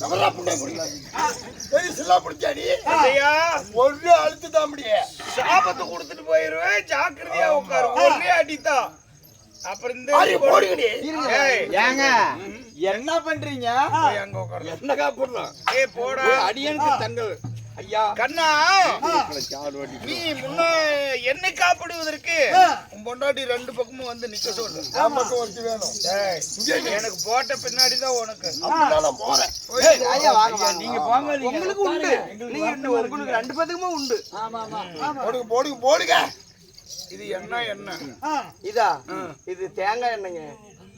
நம்மளா புண்ணை குடிக்கலாம் பெரிய சில்லா பிடிச்சா நீ? சிசையா ஒரு அழுத்து தான் முடியே. சாபத்தை கொடுத்துட்டு போயிருவேன் ஜாக்கிரதையா உட்காரு. ஒரே அடித்தான் அப்புறம் இந்த ஏங்க என்ன பண்றீங்க? என்னக்கா போடுறோம் ஏய் போடா. அடியனுக்கு தங்கள் ஐயா. கண்ணா! நீ முன்ன என்னை காப்பிடுவதற்கு உன் பொண்டாட்டி ரெண்டு பக்கமும் வந்து நிக்க சொல்லு எனக்கு போட்ட பின்னாடி தான் உனக்கு. நீங்க போங்க உங்களுக்கு உண்டு. நீங்க உங்களுக்கு ரெண்டு பேத்துக்குமே உண்டு. போடுங்க போடுங்க போடுங்க. இது என்ன என்ன? இதா? இது தேங்காய் எண்ணெய்ங்க.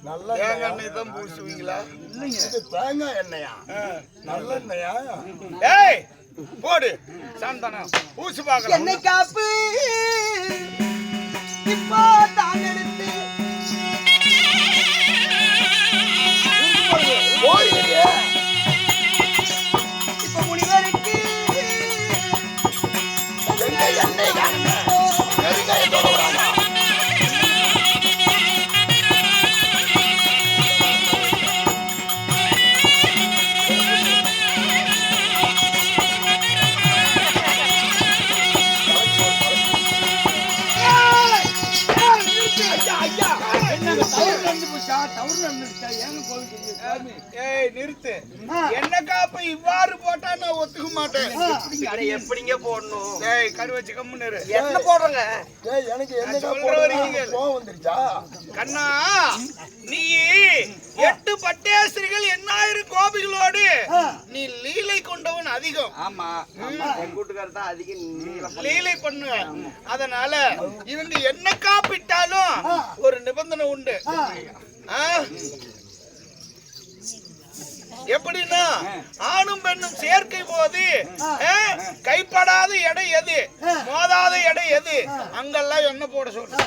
நல்ல தேங்காய் எண்ணெய் தான் பூசுவீங்களா? இது தேங்காய் எண்ணெயா? நல்ல எண்ணெயா ஏய் போடு. சாந்தானா. ஊசி பார்க்கலாம் என்னை காப்பு. இப்போ தான் ஏய் நிறுத்து. என்ன காப்பு இவ்வாறு போட்டா நான் ஒத்துக்க மாட்டேன்? எப்படிங்க போடணும்? ஏய் கருவச்சு கம்முன்னு. என்ன போடுறங்க? ஏய் எனக்கு எண்ணெய் சொல்ற போடுறா வரைக்கும் கேளு. கோவம் வந்துருச்சா? கண்ணா நீ எட்டு பட்டேஸ்வரிகள் எண்ணாயிரம் கோபிகளோடு நீ லீலை கொண்டவன் அதிகம். ஆமா. என் கூட்டுக்காரர் தான் அதிகம் நீளம் லீலை பண்ணுவ. அதனால இவங்க என்ன காப்பிட்டாலும் ஒரு நிபந்தனை உண்டு. ஆ? எப்படின்னா ஆணும் பெண்ணும் சேர்க்கை போது கைப்படாத இடம் எது? மோதாத இடம் எது? அங்கெல்லாம் என்ன போட சொல்லு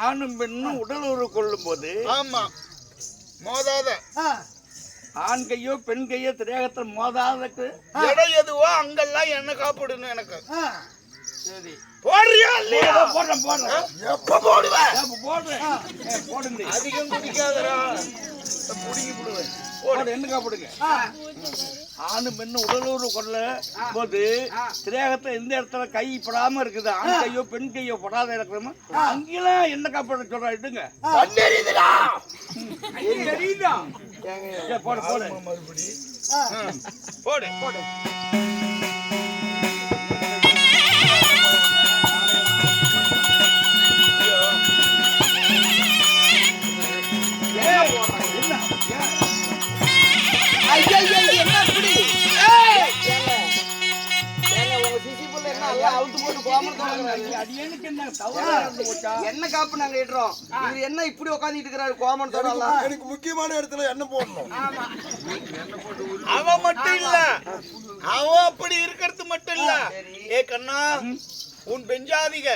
ஆணும் பெண்ணும் உடல் உறவு கொள்ளும் போது ஆமா. மோதாத. ஆண் கையோ பெண் கையோ திரேகத்தில் மோதாதக்கு இடம் எதுவோ அங்கெல்லாம் என்ன காப்பிடணும் எனக்கு. சரி. போடுறியா இல்லையா? போடுறேன் போடுறேன் எப்ப போடுவேன் போடுறேன் போடுங்க. அதிகம் குடிக்காதடா. புடிங்கி. விடுவேன் போடு என்ன காப்பிடுங்க ஆணு பெண்ணு உடல் உறவு கொள்ள போது திரேகத்துல எந்த இடத்துல கை படாம இருக்குது? ஆண் கையோ பெண் கையோ படாத இடத்துல அங்கெல்லாம் என்ன காப்பிட சொல்றா? இட்டுங்க கண்ணெறியுதுடா தெரியுதா ஏ, போடு போடு. போடு போடு. என்ன? காப்பு நாங்க இடுறோம்? இவர் என்ன இப்படி உட்காந்துட்டு இருக்கிறாரு கோமன் தொடரலாம் எனக்கு முக்கியமான இடத்துல என்ன போடணும். அவன் மட்டும் இல்ல. அவன் அப்படி இருக்கிறது மட்டும் இல்ல. ஏ கண்ணா உன் பெஞ்சாதிக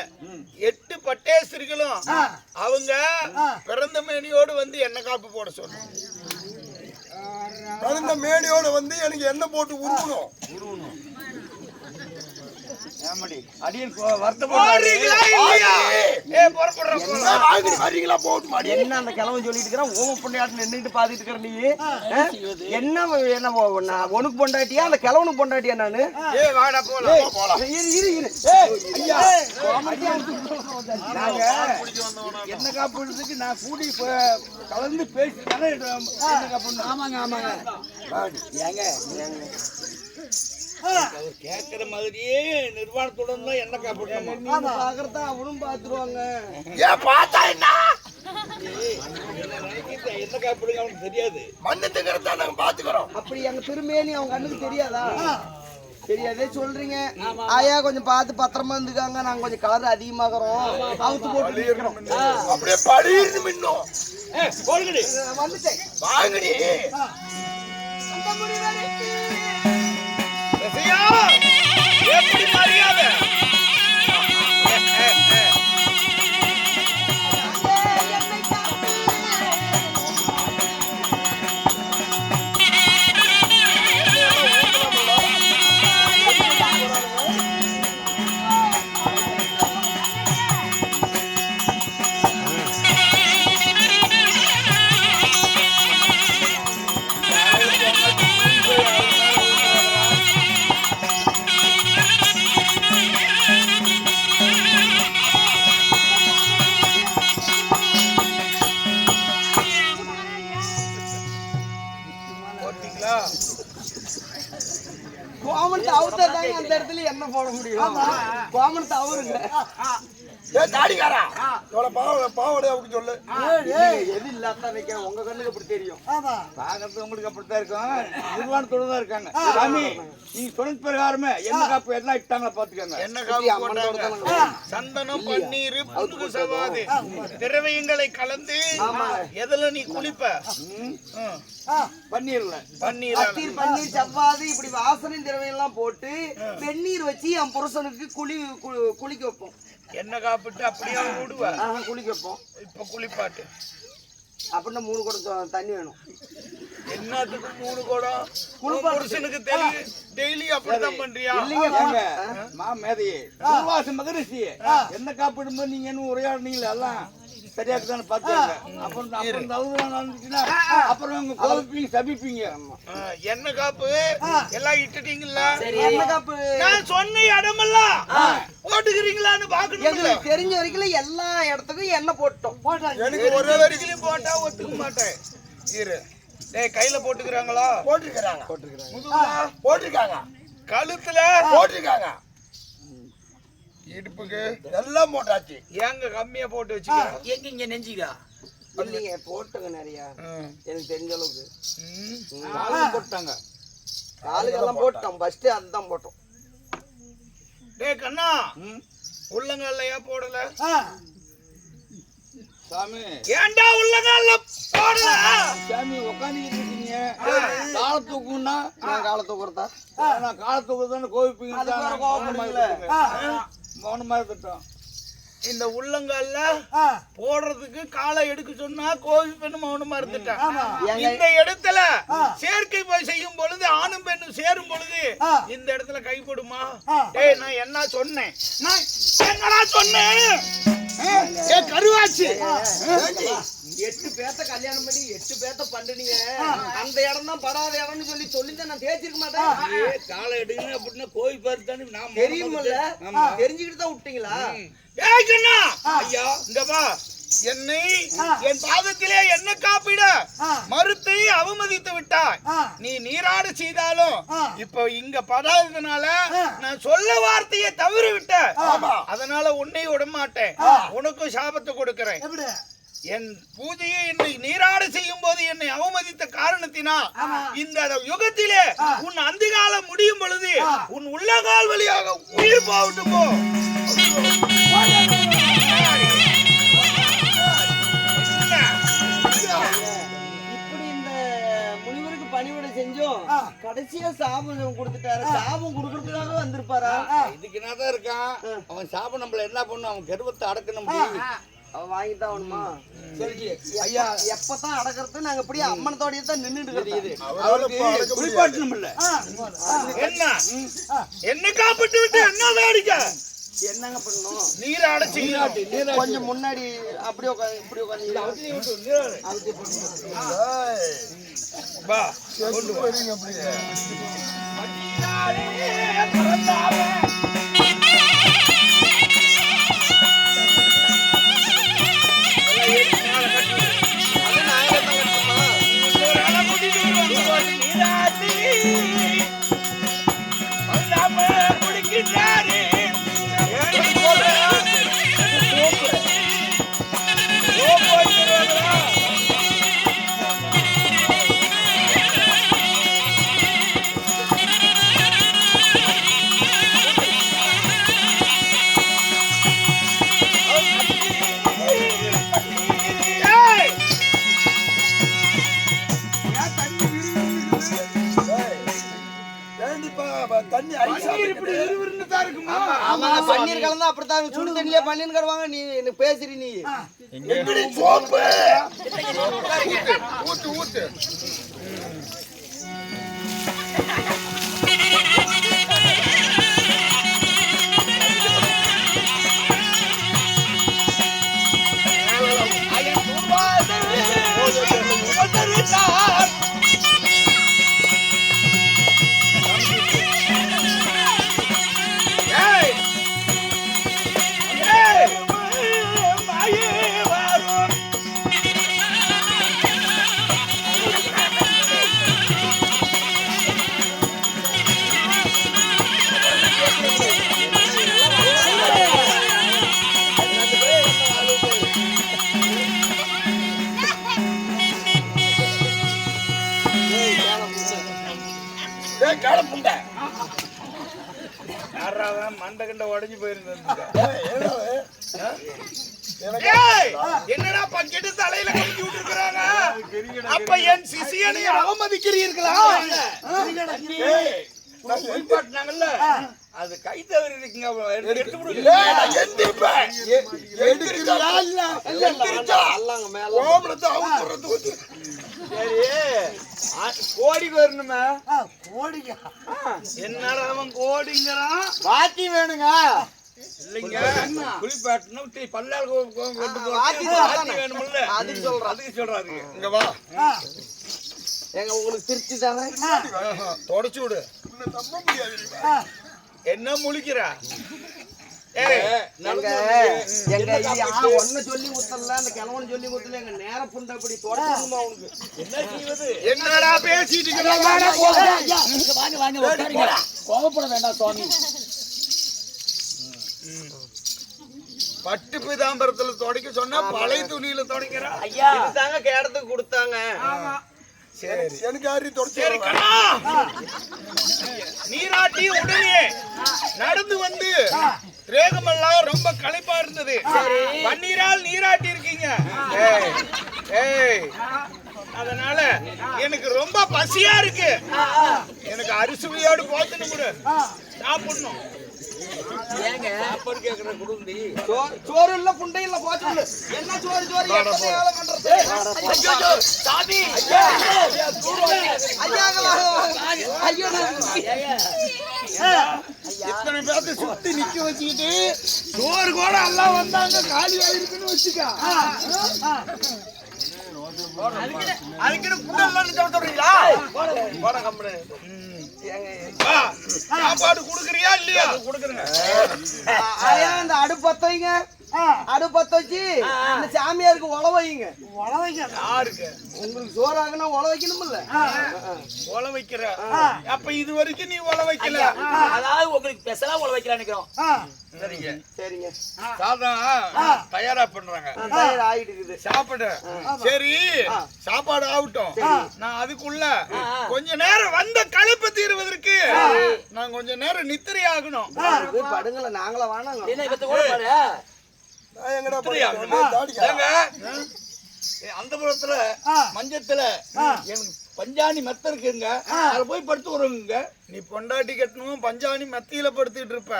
எட்டு பட்டேஸ்வரிகளும் அவங்க பிறந்த மேனியோடு வந்து என்ன காப்பு போட சொல்லு பிறந்த மேனியோட வந்து எனக்கு என்ன போட்டு உருவணும். ஏமாடி அடியன் வருத்தப்படுறாரு ஏ புறப்படுற போலாம் வாங்கி வரீங்களா? போட்டு மாடி என்ன அந்த கிழவன் சொல்லிட்டு இருக்கிறான்? ஓம பொண்டாட்டி நின்னுட்டு பாத்துட்டு இருக்கிற நீ? என்ன என்ன நான் உனக்கு பொண்டாட்டியா? அந்த கிழவனுக்கு பொண்டாட்டியா நானு? ஏ வாடா போலாம் போலாம். இரு இரு இரு. ஏய், ஐயா நாங்க என்ன காப்பிடுறதுக்கு நான் கூடி கலந்து பேசி தானே ஆமாங்க ஆமாங்க. ஏங்க கேட்கிற மாதிரியே நிர்வாணத்துடன் தான் என்ன காப்பிடணும் நீ பாக்குறதா அவனும் பாத்துருவாங்க. ஏன் பார்த்தா என்ன? என்ன காப்பிடுங்க அவனுக்கு தெரியாது. மண்ணு திங்கிறத நாங்க பாத்துக்கிறோம். அப்படி எங்க திருமேனி அவங்க கண்ணுக்கு தெரியாதா? தெரியாதே சொல்றீங்க. ஆயா கொஞ்சம் பார்த்து பத்திரமா இருந்துக்காங்க. நாங்க கொஞ்சம் கலர் அதிகமாகறோம். அவுத்து போட்டு நிக்கிறோம். அப்படியே படீர்னு மின்னும். வந்துட்டேன். வாங்கடி. எப்படி மரியாதை? கோமணத்தை அவுத்தா அந்த இடத்துல என்ன போட முடியும் கோமணத்தை தவறுங்க ஏ தாடிக்காரா? இவ்வளவு பாவடைய சொல்லு. எது இல்லாத வைக்கிறேன் உங்க கண்ணுக்கு அப்படி தெரியும்? பாக்குறது உங்களுக்கு அப்படித்தான் இருக்கும். நிர்வாணத்தோட தான் இருக்காங்க. சாமி நீங்க சொன்ன பிரகாரமே. என்ன காப்பு எல்லாம் இட்டாங்களா பாத்துக்கோங்க என்ன காப்பு சந்தனம் பன்னீர் புனுகு சவாது. திரவியங்களை கலந்து எதுல நீ குளிப்ப? பண்ணிடல பன்னீர் பன்னீர் செவ்வாது இப்படி வாசனை திரவியம் எல்லாம் போட்டு வெந்நீர் வச்சு என் புருஷனுக்கு குளி கு- குளிக்க வைப்போம். என்ன காப்பிட்டு அப்படியே விடுவ. ஆஹா, குளிக்க வைப்போம். இப்ப குளிப்பாட்டு. அப்படின்னா மூணு குடம் தண்ணி வேணும். என்னத்துக்கு மூணு குடம்? புருஷனுக்கு தெரியும் டெய்லி அப்படிதான் பண்றியா? ஏங்க, மா மேதையே. துர்வாச மகரிஷி என்ன காப்பிடும்போது நீங்க என்ன உரையாடுனீங்களா எல்லாம் சரியா பாத்துங்க அப்புறம் அப்புறம் தவறு நடந்துச்சுன்னா அப்புறம் உங்க கோபிப்பீங்க சபிப்பீங்க. என்ன காப்பு? எல்லாம் இட்டுட்டீங்களா என்ன காப்பு? நான் சொன்ன இடமெல்லாம் போட்டுக்கிறீங்களான்னு பாக்கணும் எங்களுக்கு தெரிஞ்ச வரைக்கும் எல்லா இடத்துக்கும் எண்ணெய் போட்டோம். எனக்கு ஒரு வரைக்கும் போட்டா ஒத்துக்க மாட்டேன். இரு. டேய் கையில போட்டுக்கிறாங்களா? போட்டிருக்கிறாங்க. முதுகுல? போட்டிருக்காங்க. கழுத்துல? போட்டிருக்காங்க. இடுப்புக்கு. எல்லாம் போட்டாச்சு. ஏங்க கம்மியா போட்டு வச்சுக்கிறேன் எங்க இங்க நெஞ்சிக்கா? இல்லைங்க போட்டுங்க நிறைய. எனக்கு தெரிஞ்ச அளவுக்கு. போட்டாங்க. காலுக்கெல்லாம் போட்டோம் ஃபர்ஸ்ட் அதுதான் போட்டோம். டேய் கண்ணா. ம், உள்ளங்கால்லையா போடல? சாமி. ஏன்டா உள்ளங்கால்ல போடல? சாமி உட்காந்துக்கிட்டு இருக்கீங்க. கால தூக்குன்னா நான் காலை தூக்குறதா? நான் கால தூக்குறதான கோவிப்பீங்க மௌனமா இருக்கட்டும். இந்த உள்ளங்கால்ல போடுறதுக்கு காலை எடுக்க சொன்னா கோவில் பெண்ணு மௌனமா இருந்துட்டான்? இந்த இடத்துல சேர்க்கை போய் செய்யும் பொழுது ஆணும் பெண்ணும் சேரும் பொழுது இந்த இடத்துல கைப்படுமா ஏய் நான் என்ன சொன்னேன்? நான் என்னடா சொன்னேன்? ஏ கருவாச்சு. எட்டு பேத்த கல்யாணம் பண்ணி எட்டு பேத்த பண்ணுனீங்க அந்த இடம் தான் படாத இடம்னு சொல்லி சொல்லி நான் தேய்ச்சிருக்க மாட்டேன். ஏ, காலை எடுங்க அப்படின்னா கோவில் பேர் தானே நான் தெரியுமில்ல? தெரிஞ்சுக்கிட்டு தான் விட்டீங்களா? ஐயா இங்க வா. என்னை என் பாதத்திலே என்ன காப்பிட? மறுத்து அவமதித்து விட்டாய். நீ நீராடு செய்தாலும் இப்போ இங்க படாததுனால நான் சொல்ல வார்த்தையை தவறி விட்ட அதனால உன்னை விட மாட்டேன் உனக்கும் சாபத்தை கொடுக்கிறேன். என் பூஜையை என்னை நீராடு செய்யும் போது என்னை அவமதித்த காரணத்தினா இந்த யுகத்திலே உன் அந்திகாலம் முடியும் பொழுது உன் உள்ளங்கால் வழியாக உயிர் போகட்டும் போ. இப்படி இந்த முனிவருக்கு பணிவிடை செஞ்சோம். கடைசியா சாபம் கொடுத்துட்டாரு. சாபம் கொடுக்கறதுக்காக வந்திருப்பாரா? இதுக்கு என்னதான் இருக்கான். அவன் சாபம் நம்மள என்ன பண்ணும்? அவன் கர்வத்தை அடக்கணும் அவன் வாங்கித்தான் ஆகணுமா? ஐயா. எப்பதான் அடக்கிறது? நாங்க இப்படியே அம்மனத்தோடய தான் நின்றுட்டு இருக்குது அவருக்கு குளிப்பாட்டணும் இல்ல. என்ன? என்ன காப்பிட்டு விட்டு என்ன அடிக்க என்னங்க பண்ணணும்? நீர் அடைச்சி கொஞ்சம் முன்னாடி அப்படியே உட்காந்து இப்படி உட்காந்து கொண்டு அப்படியே இருக்குமா ஆமா. பன்னீர் கலந்தா அப்படித்தான். சுடு தண்ணியே பன்னீர் கருவாங்க நீ எனக்கு பேசுறி நீ. ஊத்து ஊத்து. உடஞ்சு ஏய், என்னடா பக்கெட்டு தலையில கட்டி விட்டுருக்காங்க அப்ப என் சிசியனை அவமதிக்கிறீர்களா? குளிப்பாட்டினாங்கல்ல அது கை தவறி இருக்குங்க எடுத்து எந்திரிப்பேன். இல்ல? எந்திரிச்சா? கோமணத்தை அவுத்துறது கோடிக்கு வரணுமே. ஆ, கோடிங்க என்னடா அவன் கோடிங்கிறான்? பாத்தி வேணுங்க. இல்லைங்க. குளிப்பாட்டினா பல்லால் கொண்டு வாத்தி வாத்தி வேணுமில்ல அதுக்கு சொல்றேன். அதுக்கு சொல்றாரு. இங்க வா. எங்க உங்களுக்கு திருச்சி தானே. தொடச்சு விடு. என்ன முழிக்கிற? என்னடா பேசிட்டு கோபப்பட வேண்டாம் சுவாமி. பட்டு பிதாம்பரத்துல துடைக்க சொன்னா பழைய துணியில துடைக்கிறா. இதுதாங்க கேடத்துக்கு கொடுத்தாங்க. நீராட்டி உடனே நடந்து வந்து ரேகமெல்லாம் ரொம்ப களைப்பா இருந்தது. பன்னீரால் நீராட்டி இருக்கீங்க. ஏய், ஏய். அதனால எனக்கு ரொம்ப பசியா இருக்கு. எனக்கு அரிசுவையோடு போத்துன்னு கொடு. சாப்பிடணும். சோறு சோறு இல்ல புண்டை இல்ல போச்சு. என்ன சோறு சோறு? வேலை பண்றது ஐயோ சாமி! ஐயா ஐயோ. இத்தனை பேர்த்த சுத்தி நிக்க வச்சுக்கிட்டு சோறு கூட எல்லாம் வந்தாங்க காலி ஆயிருக்குன்னு வச்சுக்க. அதுக்குன்னு புடல்லாம் சொல்றீங்களா போட கம்பெனி சாப்பாடு குடுக்கறியா இல்லையா? கொடுக்குறேங்க. ஐயா இந்த அடுப்பு பத்த வைங்க அடுப்பு பத்த வச்சு இந்த சாமியாருக்கு உழ வைங்க. யாருக்கு? உங்களுக்கு சோறு ஆகுனா உழ வைக்கணும்ல ஒல வைக்கிற அப்ப இது வரைக்கும் நீ ஒல வைக்கல. அதாவது உங்களுக்கு ஸ்பெஷலா உள்ள வைக்கலாம்னு நினைக்கிறோம். சரிங்க. சரிங்க. சாதம் தயாரா பண்றாங்க. ஆயிட்டு இருக்குது சாப்பிடு. சரி சாப்பாடு ஆகட்டும். நான் அதுக்குள்ள கொஞ்ச நேரம் வந்த களைப்பு தீருவதற்கு நான் கொஞ்ச நேரம் நித்திரை ஆகணும் படுங்கள நாங்கள வேணாங்க அந்த புறத்துல மஞ்சத்துல எனக்கு பஞ்சாணி மெத்த இருக்குங்க. அதுல போய் படுத்து வருங்க நீ பொண்டாட்டி கட்டணும் பஞ்சாணி மத்தியில படுத்துட்டு இருப்ப.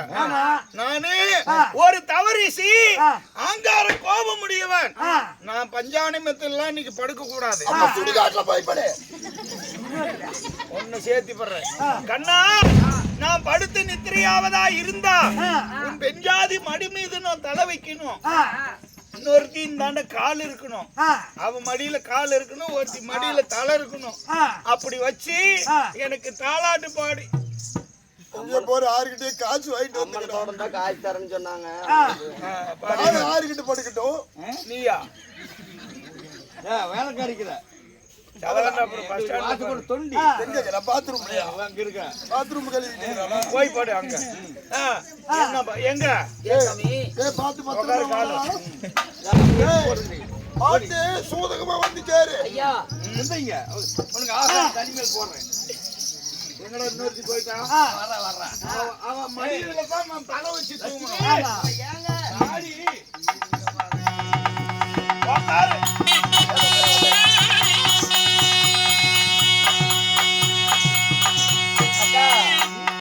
நானு ஒரு தவறிசி ஆங்கார கோபம் முடியவன் நான் பஞ்சாணி மெத்தெல்லாம் இன்னைக்கு படுக்க கூடாது சுடுகாட்டுல போய் படு. ஒன்னு சேர்த்தி படுறேன். கண்ணா நான் படுத்து நித்திரையாவதா இருந்தா உன் பெஞ்சாதி மடி மீது வைக்கணும் இன்னொருத்தி இந்தாண்ட கால் இருக்கணும். அவ மடியில கால் இருக்கணும் ஒருத்தி மடியில தலை இருக்கணும். அப்படி வச்சு எனக்கு தாலாட்டு பாடி. போற ஆறுகிட்டே காசு வாங்கிட்டு தான் காய்ச்சி தரேன்னு சொன்னாங்க. ஆறுகிட்ட படுக்கட்டும் நீயா? ஸ்டாண்ட் வாசப்பட தொண்டி. எங்க பாத்ரூம் அங்க இருக்க. பாத்ரூம் போய் பாடு அங்க. எங்க? பாத்து பாத்து சூதகமா வந்து சேரு. ஐயா. இருந்தீங்க உனக்கு ஆசை தனி மேல் போடுறேன். எங்கடா இன்னொருத்தி போயிட்டான் வர வர்ற அவன் மடியில தான் நான் தலை வச்சு தூங்கணும் ஆடி. உக்காரு.